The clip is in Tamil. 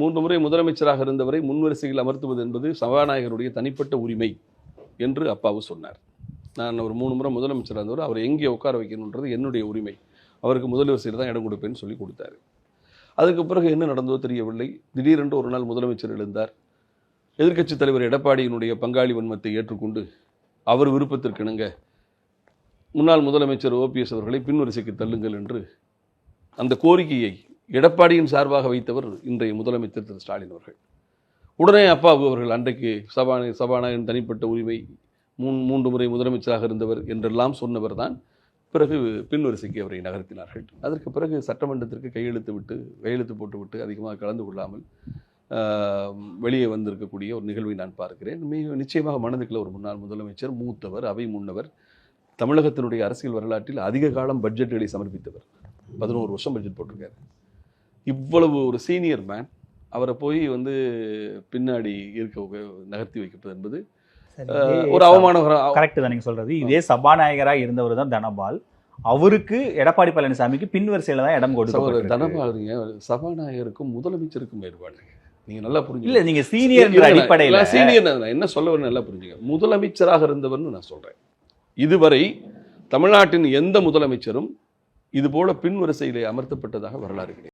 மூன்று முறை முதலமைச்சராக இருந்தவரை முன்வரிசையில் அமர்த்துவது என்பது சபாநாயகருடைய தனிப்பட்ட உரிமை என்று அப்பாவு சொன்னார். நான் ஒரு மூணு முறை முதலமைச்சராக இருந்தவர் அவரை எங்கே உட்கார வைக்கணுன்றது என்னுடைய உரிமை. அவருக்கு முதல் வரிசையில் தான் இடம் கொடுப்பேன்னு சொல்லி கொடுத்தாரு. அதுக்கு பிறகு என்ன நடந்ததோ தெரியவில்லை. திடீரென்று ஒரு நாள் முதலமைச்சர் எழுந்தார். எதிர்க்கட்சித் தலைவர் எடப்பாடியினுடைய பங்காளி வன்மத்தை ஏற்றுக்கொண்டு அவர் விருப்பத்திற்கிணங்க முன்னாள் முதலமைச்சர் ஓபிஎஸ் அவர்களை பின்வரிசைக்கு தள்ளுங்கள் என்று அந்த கோரிக்கையை எடப்பாடியின் சார்பாக வைத்தவர் இன்றைய முதலமைச்சர் திரு ஸ்டாலின் அவர்கள். உடனே அப்பாவு அவர்கள் அன்றைக்கு சபாநாய சபாநாயகன் தனிப்பட்ட உரிமை மூன் மூன்று முறை முதலமைச்சராக இருந்தவர் என்றெல்லாம் சொன்னவர் தான் பிறகு பின்வரிசைக்கு அவரை நகர்த்தினார்கள். அதற்கு பிறகு சட்டமன்றத்திற்கு கையெழுத்து விட்டு கையெழுத்து போட்டுவிட்டு அதிகமாக கலந்து கொள்ளாமல் வெளியே வந்திருக்கக்கூடிய ஒரு நிகழ்வை நான் பார்க்கிறேன். மிக நிச்சயமாக மனதுக்குள்ள ஒரு முன்னாள் முதலமைச்சர் மூத்தவர் அவை முன்னவர் தமிழகத்தினுடைய அரசியல் வரலாற்றில் அதிக காலம் பட்ஜெட்டுகளை சமர்ப்பித்தவர். பதினோரு வருஷம் பட்ஜெட் போட்டிருக்காரு. இவ்வளவு ஒரு சீனியர் மேன் அவரை போய் வந்து பின்னாடி இருக்க நகர்த்தி வைக்கப்பது என்பது ஒரு அவமானம் கரெக்ட் தான் நீங்க சொல்றது. இதே சபாநாயகரா இருந்தவர் தான் தனபால். அவருக்கு எடப்பாடி பழனிசாமிக்கு பின் வரிசையில தான் இடம் கொடுக்கப்பட்டிருக்கு. தனபாலுங்க சபாநாயகருக்கும் முதலமைச்சருக்கும் வேறுபாடு நீங்க நல்லா புரிஞ்சு இல்ல நீங்க சீனியர் அடிப்படையில சீனியர் நான் என்ன சொல்ல வரேன்னு நல்லா புரிஞ்சுங்க முதலமைச்சராக இருந்தவர்னு நான் சொல்றேன். இதுவரை தமிழ்நாட்டின் எந்த முதலமைச்சரும் இது போல பின் வரிசையிலே அமர்த்தப்பட்டதாக வரலாறு கிடையாது.